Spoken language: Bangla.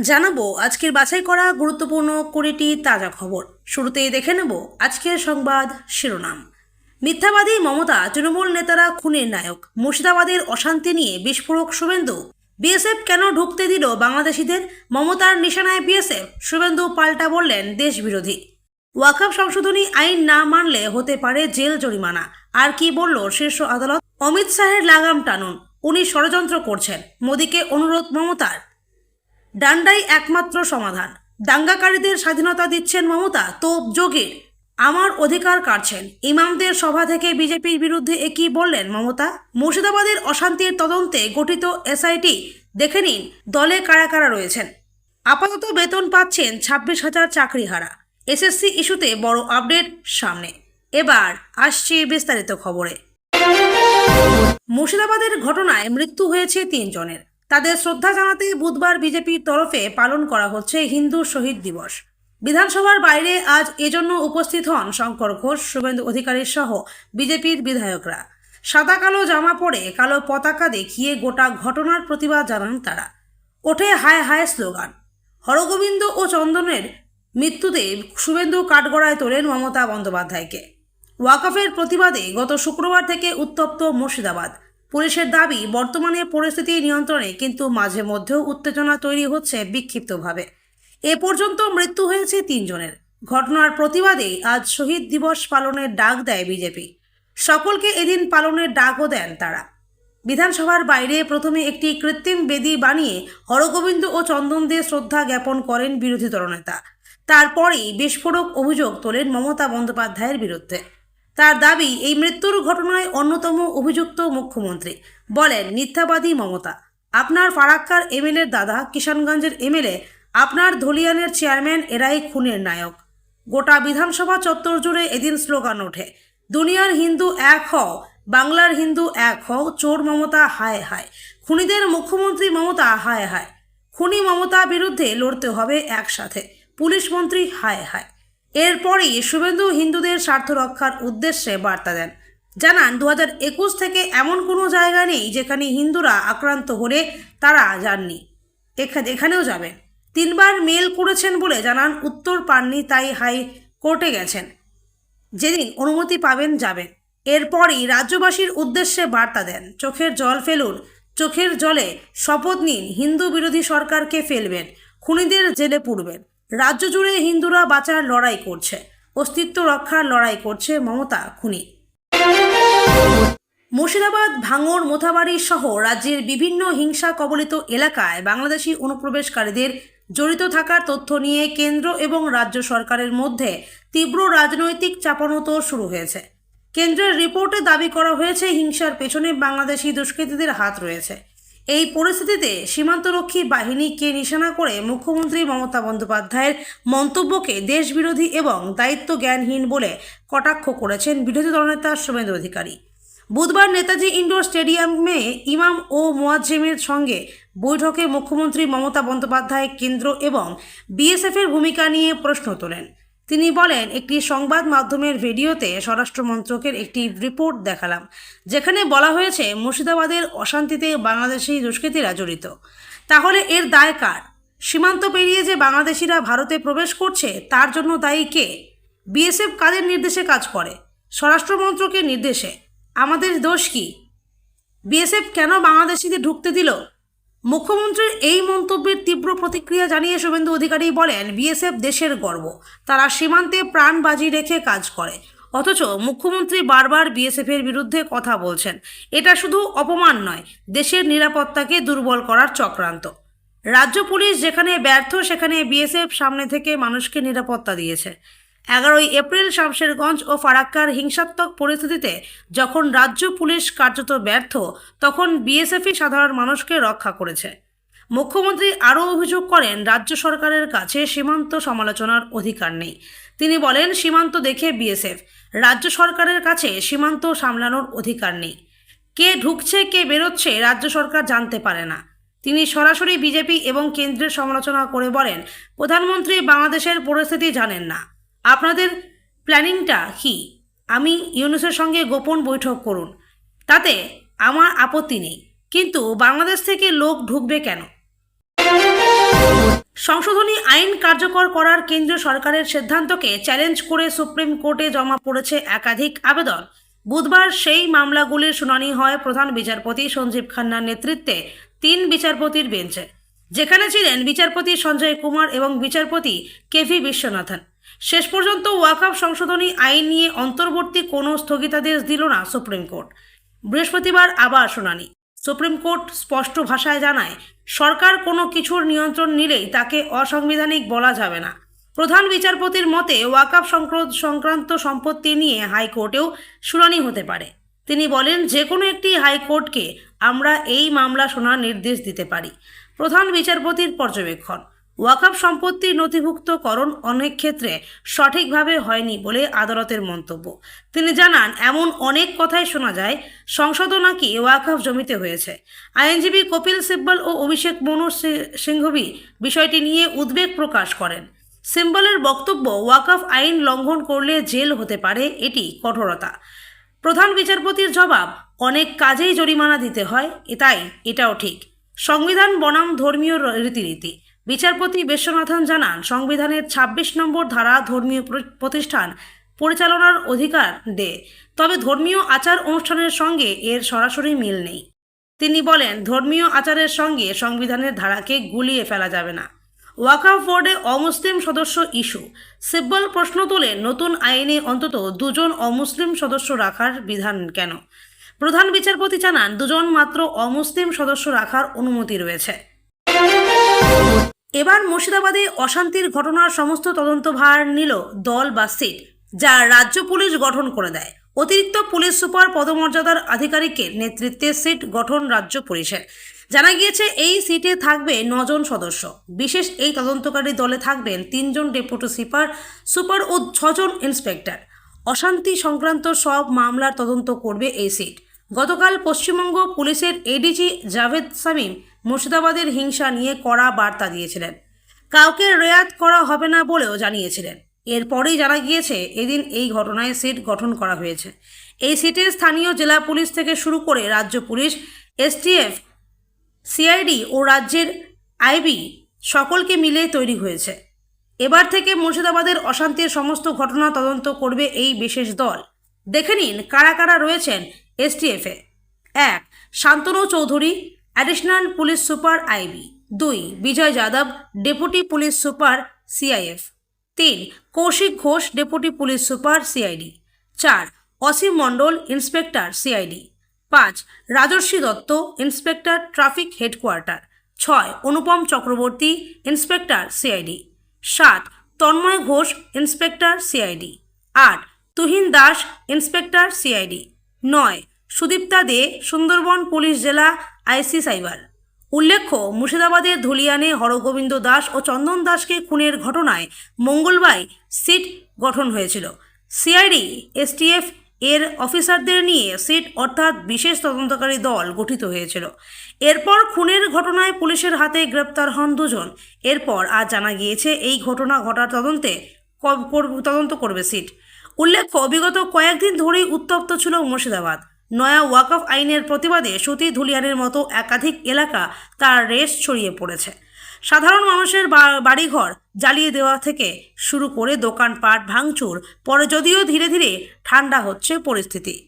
জানাব আজকের বাছাই করা গুরুত্বপূর্ণ কুড়িটি তাজা খবর। শুরুতেই দেখে নেব আজকের সংবাদ শিরোনাম। মিথ্যাবাদী মমতা তৃণমূল নেতারা খুনের নায়ক। মুর্শিদাবাদের অশান্তি নিয়ে বিস্ফোরক শুভেন্দু। বিএসএফ কেন ঢুকতে দিল বাংলাদেশিদের? মমতার নিশানায় বিএসএফ। শুভেন্দু পাল্টা বললেন দেশবিরোধী। ওয়াকফ সংশোধনী আইন না মানলে হতে পারে জেল জরিমানা। আর কি বলল শীর্ষ আদালত? অমিত শাহের লাগাম টানুন। উনি ষড়যন্ত্র করছেন। মোদীকে অনুরোধ মমতার। ডান্ডাই একমাত্র সমাধান। দাঙ্গাকারীদের স্বাধীনতা দিচ্ছেন মমতা, তোপ যোগের আমার অধিকার কাটছেন। ইমামদের সভা থেকে বিজেপির বিরুদ্ধে একই বললেন মমতা? মুর্শিদাবাদের অশান্তির তদন্তে গঠিত এসআইটি, দেখে নিন, দলে কারা কারা রয়েছেন। আপাতত বেতন পাচ্ছেন ছাব্বিশ হাজার চাকরিহারা। এসএসসি ইস্যুতে বড় আপডেট সামনে। এবার আসছি বিস্তারিত খবরে। মুর্শিদাবাদের ঘটনায় মৃত্যু হয়েছে তিনজনের। তাদের শ্রদ্ধা জানাতে বুধবার বিজেপির তরফে পালন করা হচ্ছে হিন্দু শহীদ দিবস। বিধানসভার বাইরে আজ এজন্য উপস্থিত হন শঙ্কর ঘোষ, শুভেন্দু অধিকারী সহ বিজেপির বিধায়করা। সাদা কালো জামা পরে কালো পতাকা দেখিয়ে গোটা ঘটনার প্রতিবাদ জানান তারা। ওঠে হায় হায় স্লোগান। হরগোবিন্দ ও চন্দনের মৃত্যুতে শুভেন্দু কাঠগড়ায় তোলেন মমতা বন্দ্যোপাধ্যায়কে। ওয়াকফের প্রতিবাদে গত শুক্রবার থেকে উত্তপ্ত মুর্শিদাবাদ। পুলিশের দাবি, বর্তমানে পরিস্থিতি নিয়ন্ত্রণে, কিন্তু মাঝে মধ্যেও উত্তেজনা তৈরি হচ্ছে বিক্ষিপ্তভাবে। এ পর্যন্ত মৃত্যু হয়েছে তিনজনের। ঘটনার প্রতিবাদে আজ শহীদ দিবস পালনের ডাক দেয় বিজেপি। সকলকে এদিন পালনের ডাকও দেন তারা। বিধানসভার বাইরে প্রথমে একটি কৃত্রিম বেদি বানিয়ে হরগোবিন্দ ও চন্দন দিয়ে শ্রদ্ধা জ্ঞাপন করেন বিরোধী দলনেতা। তারপরেই বিস্ফোরক অভিযোগ তোলেন মমতা বন্দ্যোপাধ্যায়ের বিরুদ্ধে। তার দাবি, এই মৃত্যুর ঘটনায় অন্যতম অভিযুক্ত মুখ্যমন্ত্রী। বলেন, মিথ্যাবাদী মমতা। আপনার ফারাক্কার এমএলএর দাদা, কিষানগঞ্জের এমএলএ, আপনার ধলিয়ানের চেয়ারম্যান, এরাই খুনের নায়ক। গোটা বিধানসভা চত্বর জুড়ে এদিন স্লোগান ওঠে, দুনিয়ার হিন্দু এক হও, বাংলার হিন্দু এক হও, চোর মমতা হায় হায়, খুনিদের মুখ্যমন্ত্রী মমতা হায় হায়। খুনি মমতা বিরুদ্ধে লড়তে হবে একসাথে, পুলিশ মন্ত্রী হায় হায়। এরপরই শুভেন্দু হিন্দুদের স্বার্থ রক্ষার উদ্দেশ্যে বার্তা দেন। জানান দু একুশ থেকে এমন কোনো জায়গা নেই যেখানে হিন্দুরা আক্রান্ত হলে তারা যাননি। এখানে এখানেও যাবেন তিনবার মেল করেছেন বলে জানান উত্তর পাননি, তাই হাই কোর্টে গেছেন। যেদিন অনুমতি পাবেন যাবেন এরপরই রাজ্যবাসীর উদ্দেশ্যে বার্তা দেন। চোখের জল ফেলুন। চোখের জলে শপথ নিন। হিন্দু বিরোধী সরকারকে ফেলবেন। খুনিদের জেলে পুড়বেন। রাজ্য জুড়ে হিন্দুরা বাঁচার লড়াই করছে, অস্তিত্ব রক্ষার লড়াই করছে মমতা, খুনি। মুর্শিদাবাদ, ভাঙড়, মোথাবাড়ি সহ রাজ্যের বিভিন্ন হিংসা কবলিত এলাকায় বাংলাদেশি অনুপ্রবেশকারীদের জড়িত থাকার তথ্য নিয়ে কেন্দ্র এবং রাজ্য সরকারের মধ্যে তীব্র রাজনৈতিক চাপানত শুরু হয়েছে। কেন্দ্রের রিপোর্টে দাবি করা হয়েছে, হিংসার পেছনে বাংলাদেশি দুষ্কৃতীদের হাত রয়েছে। এই পরিস্থিতিতে সীমান্তরক্ষী বাহিনীকে নিশানা করে মুখ্যমন্ত্রী মমতা বন্দ্যোপাধ্যায়ের মন্তব্যকে দেশবিরোধী এবং দায়িত্ব জ্ঞানহীন বলে কটাক্ষ করেছেন বিরোধী দলনেতা শুভেন্দু অধিকারী। বুধবার নেতাজি ইন্ডোর স্টেডিয়ামে ইমাম ও মোয়াজ্জেমের সঙ্গে বৈঠকে মুখ্যমন্ত্রী মমতা বন্দ্যোপাধ্যায় কেন্দ্র এবং বিএসএফের ভূমিকা নিয়ে প্রশ্ন তোলেন। তিনি বলেন, একটি সংবাদ মাধ্যমের ভিডিওতে স্বরাষ্ট্র মন্ত্রকের একটি রিপোর্ট দেখালাম, যেখানে বলা হয়েছে, মুর্শিদাবাদের অশান্তিতে বাংলাদেশি দুষ্কৃতীরা জড়িত। তাহলে এর দায় কার? সীমান্ত পেরিয়ে যে বাংলাদেশিরা ভারতে প্রবেশ করছে, তার জন্য দায়ী কে? বিএসএফ কাদের নির্দেশে কাজ করে? স্বরাষ্ট্র মন্ত্রকের নির্দেশে। আমাদের দোষ কি? বিএসএফ কেন বাংলাদেশিদের ঢুকতে দিল? মুখ্যমন্ত্রীর এই মন্তব্যের তীব্র প্রতিক্রিয়া জানিয়ে শুভেন্দু অধিকারী বলেন, বিএসএফ দেশের গর্ব। তারা সীমান্তে প্রাণ বাজি রেখে কাজ করে। অথচ মুখ্যমন্ত্রী বারবার বিএসএফের বিরুদ্ধে কথা বলছেন। এটা শুধু অপমান নয়, দেশের নিরাপত্তাকে দুর্বল করার চক্রান্ত। রাজ্য পুলিশ যেখানে ব্যর্থ, সেখানে বিএসএফ সামনে থেকে মানুষকে নিরাপত্তা দিয়েছে। এগারোই এপ্রিল শামশেরগঞ্জ ও ফারাক্কার হিংসাত্মক পরিস্থিতিতে যখন রাজ্য পুলিশ কার্যত ব্যর্থ, তখন বিএসএফই সাধারণ মানুষকে রক্ষা করেছে। মুখ্যমন্ত্রী আরও অভিযোগ করেন, রাজ্য সরকারের কাছে সীমান্ত সমালোচনার অধিকার নেই। তিনি বলেন, সীমান্ত দেখে বিএসএফ, রাজ্য সরকারের কাছে সীমান্ত সামলানোর অধিকার নেই। কে ঢুকছে, কে বেরোচ্ছে, রাজ্য সরকার জানতে পারে না। তিনি সরাসরি বিজেপি এবং কেন্দ্রের সমালোচনা করে বলেন, প্রধানমন্ত্রী বাংলাদেশের পরিস্থিতি জানেন না। আপনাদের প্ল্যানিংটা কি? আমি ইউনুসের সঙ্গে গোপন বৈঠক করুন। তাতে আমার আপত্তি নেই। কিন্তু বাংলাদেশ থেকে লোক ঢুকবে কেন? সংশোধনী আইন কার্যকর করার কেন্দ্রীয় সরকারের সিদ্ধান্তকে চ্যালেঞ্জ করে সুপ্রিম কোর্টে জমা পড়েছে একাধিক আবেদন। বুধবার সেই মামলাগুলির শুনানি হয় প্রধান বিচারপতি সঞ্জীব খান্নার নেতৃত্বে তিন বিচারপতির বেঞ্চে। যেখানে ছিলেন বিচারপতি সঞ্জয় কুমার এবং বিচারপতি কেভি বিশ্বনাথন। শেষ পর্যন্ত ওয়াকআপ সংশোধনী আইন নিয়ে অন্তর্বর্তী কোনো স্থগিতাদেশ দিল না সুপ্রিম কোর্ট। বৃহস্পতিবার আবার শুনানি। সুপ্রিম কোর্ট স্পষ্ট ভাষায় জানায়, সরকার কোনো কিছুর নিয়ন্ত্রণ নিলেই তাকে অসাংবিধানিক বলা যাবে না। প্রধান বিচারপতির মতে, ওয়াকআপ সংক্র- সংক্রান্ত সম্পত্তি নিয়ে হাইকোর্টেও শুনানি হতে পারে। তিনি বলেন যে কোনো একটি হাইকোর্টকে আমরা এই মামলা শোনার নির্দেশ দিতে পারি। প্রধান বিচারপতির পর্যবেক্ষণ। ওয়াকআপ সম্পত্তির নথিভুক্তকরণ অনেক ক্ষেত্রে সঠিকভাবে হয়নি বলে আদালতের মন্তব্য। তিনি জানান, এমন অনেক কথাই শোনা যায় সংসদও নাকি ওয়াকআপ জমিতে হয়েছে। আইনজীবী কপিল সিব্বল ও অভিষেক মনু সি- সিংঘভি বিষয়টি নিয়ে উদ্বেগ প্রকাশ করেন। সিম্বলের বক্তব্য, ওয়াকআপ আইন লঙ্ঘন করলে জেল হতে পারে, এটি কঠোরতা। প্রধান বিচারপতির জবাব, অনেক কাজেই জরিমানা দিতে হয় তাই, এটাও ঠিক। সংবিধান বনাম ধর্মীয় রীতিনীতি। বিচারপতি বিশ্বনাথন জানান, সংবিধানের ২৬ নম্বর ধারা ধর্মীয় প্রতিষ্ঠান পরিচালনার অধিকার দেয় তবে ধর্মীয় আচার অনুষ্ঠানের সঙ্গে এর সরাসরি মিল নেই। তিনি বলেন, ধর্মীয় আচারের সঙ্গে সংবিধানের ধারাকে গুলিয়ে ফেলা যাবে না। ওয়াকাফ বোর্ডে অমুসলিম সদস্য ইস্যু। সিব্বল প্রশ্ন তোলে, নতুন আইনে অন্তত দুজন অমুসলিম সদস্য রাখার বিধান কেন? প্রধান বিচারপতি জানান, দুজন মাত্র অমুসলিম সদস্য রাখার অনুমতি রয়েছে। এবার মুর্শিদাবাদে অশান্তির ঘটনার সমস্ত তদন্তভার নিল দল বা সিট, যা রাজ্য পুলিশ গঠন করে দেয়। অতিরিক্ত পুলিশ সুপার পদমর্যাদার আধিকারিকের নেতৃত্বে সিট গঠন রাজ্য পুলিশের জানা গিয়েছে, এই সিটে থাকবে নজন সদস্য। বিশেষ এই তদন্তকারী দলে থাকবেন তিনজন ডেপুটি সুপার সুপার ও ছজন ইন্সপেক্টর। অশান্তি সংক্রান্ত সব মামলার তদন্ত করবে এই সিট। গতকাল পশ্চিমবঙ্গ পুলিশের এডিজি জাভেদ সামিম মুর্শিদাবাদের হিংসা নিয়ে কড়া বার্তা দিয়েছিলেন। কাউকে রেয়াত করা হবে না বলেও জানিয়েছিলেন। এরপরেই জানা গিয়েছে, এদিন এই ঘটনায় সিট গঠন করা হয়েছে। এই সিটে স্থানীয় জেলা পুলিশ থেকে শুরু করে রাজ্য পুলিশ, এসটিএফ, সিআইডি ও রাজ্যের আইবি সকলকে মিলে তৈরি হয়েছে। এবার থেকে মুর্শিদাবাদের অশান্তির সমস্ত ঘটনা তদন্ত করবে এই বিশেষ দল। দেখে নিন কারা কারা রয়েছেন এসটিএফে এক, Shantanu Chowdhury additional police super IB. দুই, Bijay Yadav, deputy police super CIF. তিন, Kaushik Ghosh, deputy police super CID. চার, অসীম মণ্ডল, ইন্সপেক্টর সিআইডি। পাঁচ, Rajarshi Dutta, inspector traffic headquarter. ছয়, অনুপম চক্রবর্তী, ইন্সপেক্টর সিআইডি। সাত, তন্ময় ঘোষ, ইন্সপেক্টর সিআইডি। আট, তুহিন দাস, ইন্সপেক্টর সিআইডি। নয় সুদীপ্তা দে, সুন্দরবন পুলিশ জেলা আইসি সাইবার। উল্লেখ্য, মুর্শিদাবাদের ধুলিয়ানে হরগোবিন্দ দাস ও চন্দন দাসকে খুনের ঘটনায় মঙ্গলবার সিট গঠন হয়েছিল। সিআইডি, এসটিএফ এর অফিসারদের নিয়ে সিট অর্থাৎ বিশেষ তদন্তকারী দল গঠিত হয়েছিল। এরপর খুনের ঘটনায় পুলিশের হাতে গ্রেপ্তার হন দুজন। এরপর আজ জানা গিয়েছে, এই ঘটনা ঘটার তদন্তে তদন্ত করবে সিট। উল্লেখ্য, বিগত কয়েকদিন ধরেই উত্তপ্ত ছিল মুর্শিদাবাদ। নয়া ওয়াকফ আইনের প্রতিবাদে সতী ধুলিয়ানের মতো একাধিক এলাকা তার রেশ ছড়িয়ে পড়েছে। সাধারণ মানুষের বাড়িঘর জ্বালিয়ে দেওয়া থেকে শুরু করে দোকানপাট ভাঙচুর, পরে যদিও ধীরে ধীরে ঠান্ডা হচ্ছে পরিস্থিতি।